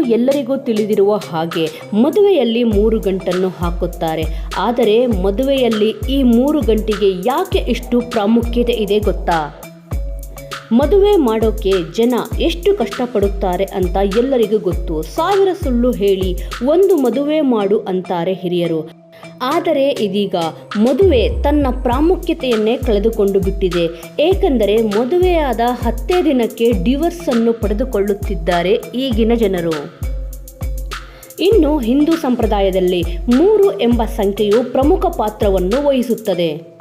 ಎಲ್ಲರಿಗೂ ತಿಳಿದಿರುವ ಹಾಗೆ ಮದುವೆಯಲ್ಲಿ ಮೂರು ಗಂಟನ್ನು ಹಾಕುತ್ತಾರೆ. ಆದರೆ ಮದುವೆಯಲ್ಲಿ ಈ ಮೂರು ಗಂಟೆಗೆ ಯಾಕೆ ಇಷ್ಟು ಪ್ರಾಮುಖ್ಯತೆ ಇದೆ ಗೊತ್ತಾ? ಮದುವೆ ಮಾಡೋಕೆ ಜನ ಎಷ್ಟು ಕಷ್ಟಪಡುತ್ತಾರೆ ಅಂತ ಎಲ್ಲರಿಗೂ ಗೊತ್ತು. ಸಾವಿರ ಸುಳ್ಳು ಹೇಳಿ ಒಂದು ಮದುವೆ ಮಾಡು ಅಂತಾರೆ ಹಿರಿಯರು. ಆದರೆ ಇದೀಗ ಮದುವೆ ತನ್ನ ಪ್ರಾಮುಖ್ಯತೆಯನ್ನೇ ಕಳೆದುಕೊಂಡು ಬಿಟ್ಟಿದೆ. ಏಕೆಂದರೆ ಮದುವೆಯಾದ ಹತ್ತೇ ದಿನಕ್ಕೆ ಡಿವರ್ಸ್ ಅನ್ನು ಪಡೆದುಕೊಳ್ಳುತ್ತಿದ್ದಾರೆ ಈಗಿನ ಜನರು. ಇನ್ನು ಹಿಂದೂ ಸಂಪ್ರದಾಯದಲ್ಲಿ ಮೂರು ಎಂಬ ಸಂಖ್ಯೆಯು ಪ್ರಮುಖ ಪಾತ್ರವನ್ನು ವಹಿಸುತ್ತದೆ.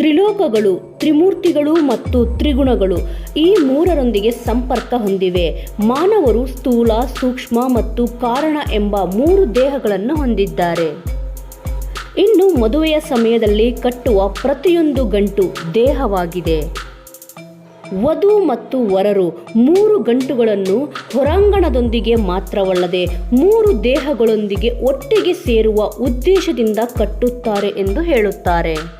ತ್ರಿಲೋಕಗಳು, ತ್ರಿಮೂರ್ತಿಗಳು ಮತ್ತು ತ್ರಿಗುಣಗಳು ಈ ಮೂರರೊಂದಿಗೆ ಸಂಪರ್ಕ ಹೊಂದಿವೆ. ಮಾನವರು ಸ್ಥೂಲ, ಸೂಕ್ಷ್ಮ ಮತ್ತು ಕಾರಣ ಎಂಬ ಮೂರು ದೇಹಗಳನ್ನು ಹೊಂದಿದ್ದಾರೆ. ಇನ್ನು ಮದುವೆಯ ಸಮಯದಲ್ಲಿ ಕಟ್ಟುವ ಪ್ರತಿಯೊಂದು ಗಂಟು ದೇಹವಾಗಿದೆ. ವಧು ಮತ್ತು ವರರು ಮೂರು ಗಂಟುಗಳನ್ನು ಹೊರಾಂಗಣದೊಂದಿಗೆ ಮಾತ್ರವಲ್ಲದೆ ಮೂರು ದೇಹಗಳೊಂದಿಗೆ ಒಟ್ಟಿಗೆ ಸೇರುವ ಉದ್ದೇಶದಿಂದ ಕಟ್ಟುತ್ತಾರೆ ಎಂದು ಹೇಳುತ್ತಾರೆ.